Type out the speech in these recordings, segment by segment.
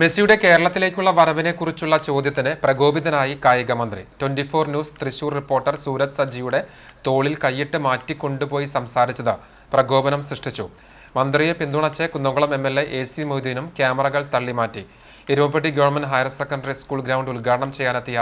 മെസ്സിയുടെ കേരളത്തിലേക്കുള്ള വരവിനെക്കുറിച്ചുള്ള ചോദ്യത്തിന് പ്രകോപിതനായി കായികമന്ത്രി twenty four news Thrissur reporter Sooraj സജ്ജിയുടെ തോളിൽ കൈയിട്ട് മാറ്റിക്കൊണ്ടുപോയി സംസാരിച്ചത് പ്രകോപനം സൃഷ്ടിച്ചു. മന്ത്രിയെ പിന്തുണച്ച് Kunnamkulam M L A A C മൊയ്തീനും ക്യാമറകൾ തള്ളിമാറ്റി. Iruvappetti government higher secondary school ground ഉദ്ഘാടനം ചെയ്യാനെത്തിയ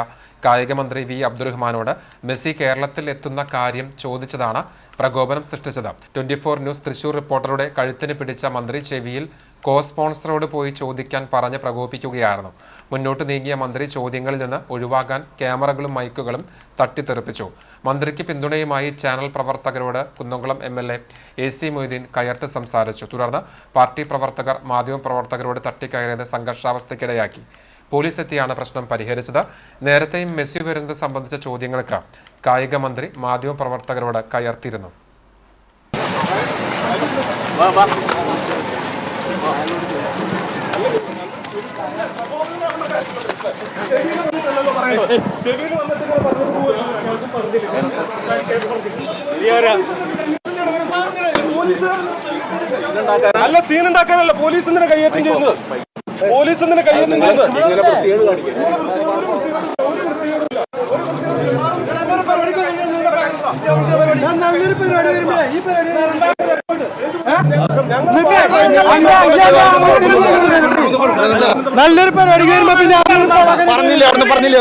കായികമന്ത്രി വി അബ്ദുറഹ്മാനോട് മെസ്സി കേരളത്തിൽ എത്തുന്ന കാര്യം ചോദിച്ചതാണ് പ്രകോപനം സൃഷ്ടിച്ചത്. ട്വന്റി ഫോർ ന്യൂസ് തൃശൂർ റിപ്പോർട്ടറുടെ കഴുത്തിന് പിടിച്ച മന്ത്രി ചെവിയിൽ കോ സ്പോൺസറോട് പോയി ചോദിക്കാൻ പറഞ്ഞ് പ്രകോപിക്കുകയായിരുന്നു. മുന്നോട്ട് നീങ്ങിയ മന്ത്രി ചോദ്യങ്ങളിൽ നിന്ന് ഒഴിവാകാൻ ക്യാമറകളും മൈക്കുകളും തട്ടിത്തെറിപ്പിച്ചു. മന്ത്രിക്ക് പിന്തുണയുമായി ചാനൽ പ്രവർത്തകരോട് Kunnamkulam M L A A C Moideen കയർത്ത് സംസാരിച്ചു. തുടർന്ന് പാർട്ടി പ്രവർത്തകർ മാധ്യമപ്രവർത്തകരോട് തട്ടിക്കയറിയത് സംഘർഷാവസ്ഥയ്ക്കിടയാക്കി. പോലീസ് എത്തിയാണ് പ്രശ്നം പരിഹരിച്ചത്. നേരത്തെയും മെസ്സി വരുന്നത് സംബന്ധിച്ച ചോദ്യങ്ങൾക്ക് കായിക മന്ത്രി മാധ്യമപ്രവർത്തകരോട് കയർത്തിരുന്നു. അല്ല സീൻ ഉണ്ടാക്കാനല്ല പോലീസ് എന്തിനാ കൈയേറ്റം ചെയ്യുന്നത്? പോലീസ് എന്തിനാ കൈയേറ്റം ചെയ്യുന്നത്? ഞാൻ നല്ലൊരു പരിപാടി വരുമ്പോഴേ ഈ പരിപാടി നല്ലൊരു പരിപാടി വരുമ്പോ പിന്നെ പറഞ്ഞില്ലേ അവിടുന്ന് പറഞ്ഞില്ലേ.